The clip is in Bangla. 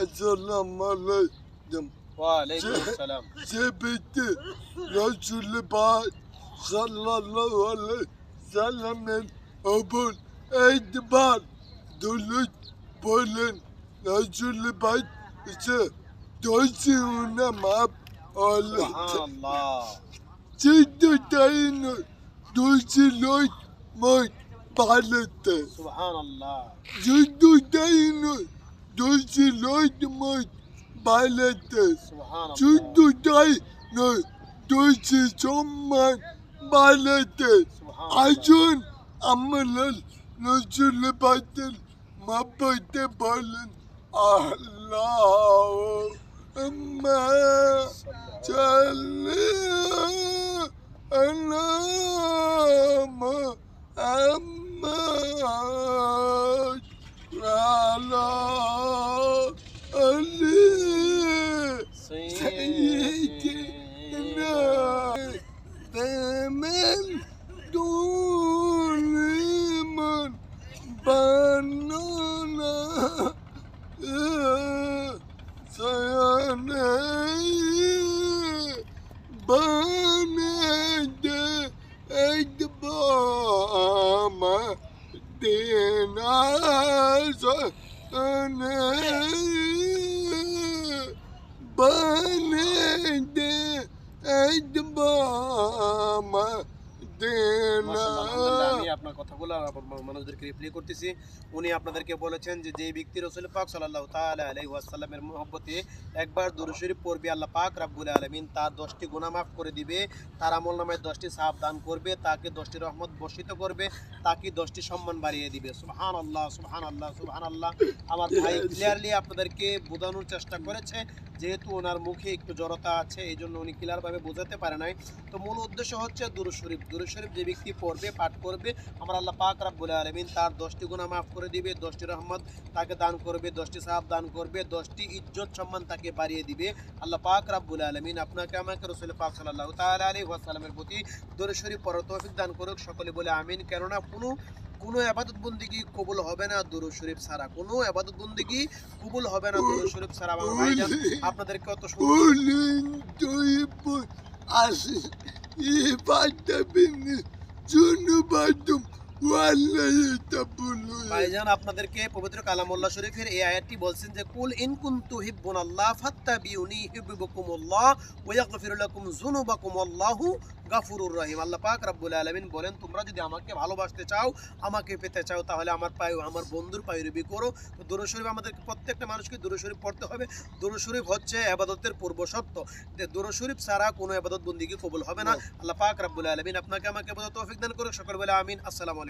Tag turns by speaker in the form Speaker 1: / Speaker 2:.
Speaker 1: Esselamu Aleyküm. Ve Aleyküm Selam. Cebeti şey, şey Resulü Bağ sallallahu aleyhi ve
Speaker 2: sellemin
Speaker 1: obun edibar dülük bölün Resulü Bağ ise
Speaker 2: dosyunu
Speaker 1: map alın. Ciddi dayını dosyunu map alın.
Speaker 2: Subhanallah.
Speaker 1: Ciddi dayını Дойте лойте мой балете.
Speaker 2: Чуду
Speaker 1: дай, но дойте чомман балете. Ажун амалал ночуле бател мапате бален. Аллаху Эмма Чалли Аллама Эмма Kanuna sarayı bana da edbama dinazı öneyi bana da
Speaker 2: edbama dinazı আপনার কথাগুলো মানুষদেরকে রিপ্লাই করতেছি। উনি আপনাদেরকে বলেছেন যে যে ব্যক্তি রসুল পাক সাল্লাল্লাহু তাআলা আলাইহি ওয়াসাল্লামের মহব্বতে একবার দুরূদ শরীফ পড়বে, আল্লাহ পাক রাব্বুল আলামিন তার 10টি গুনাহ মাফ করে দিবে। তার আমল নামায় 10টি সাহাব দান করবে, তাকে 10টি রহমত বর্ষিত করবে, তাকে 10টি সম্মান বাড়িয়ে দিবে। সুবহানাল্লাহ সুবহানাল্লাহ সুবহানাল্লাহ। আমার ভাই ক্লিয়ারলি আপনাদেরকে বোঝানোর চেষ্টা করেছে। যেহেতু ওনার মুখে একটু জড়তা আছে, এই জন্য উনি ক্লিয়ারভাবে বোঝাতে পারে নাই। তো মূল উদ্দেশ্য হচ্ছে দুরূদ শরীফ। দুরূদ শরীফ যে ব্যক্তি পড়বে, পাঠ করবে, আমার আল্লাহ পাক রাব্বুল আলামিন তার দশটি গুণা মাফ করে দিবে, দশটি রহমত তাকে দান করবে, দশটি সাহাব দান করবে, দশটি ইজ্জত সম্মান তাকে বাড়িয়ে দিবে। আল্লাহ পাক রাব্বুল আলামিন আপনাকে, আমাকে রসুল পাক সাল্লাল্লাহু তাআলা আলাইহি ওয়াসাল্লামের প্রতি দরুদ শরীফ তৌফিক দান করুক। সকলে বলে আমিন। কেননা কোনো কোনো আবাদত বন্দিগি কবুল হবে না দুরু শরীফ ছাড়া কোনো আবাদত বন্দিগি কবুল হবে না দুরু শরীফ ছাড়া আমার ভাইজান। আপনাদেরকে অত সুন্দর
Speaker 1: Olin duyup asıl বাদ beni
Speaker 2: ভাইজান আপনাদেরকে পবিত্র কালামুল্লাহ শরীফের এই আয়াতটি বলছেন যে কুল ইন কুনতু হিব্বুনাল্লাহ ফাত্তাবিউনি ইউহিব্বুকুমুল্লাহ ওয়া ইয়াগফিরু লাকুম যুনুবাকুমুল্লাহু গাফুরুর রহিম। আল্লাহ পাক রব্বুল আলামিন বলেন তোমরা যদি আমাকে ভালোবাসতে চাও আমাকে পেতে চাও তাহলে আমার পায়ে আমার বন্ধুর পায়ে রবি করো। তো শরীফ আমাদের প্রত্যেকটা মানুষকে দুরূদ শরীফ পড়তে হবে। দুরূদ শরীফ হচ্ছে ইবাদতের পূর্ব শর্ত। যে দুরূদ শরীফ ছাড়া কোনো ইবাদত বন্দিকে কবুল হবে না। আল্লাহ পাক রব্বুল আলামিন আপনাকে আমাকে তৌফিক দান করুক। সকল বলে আমিন। আসসালামু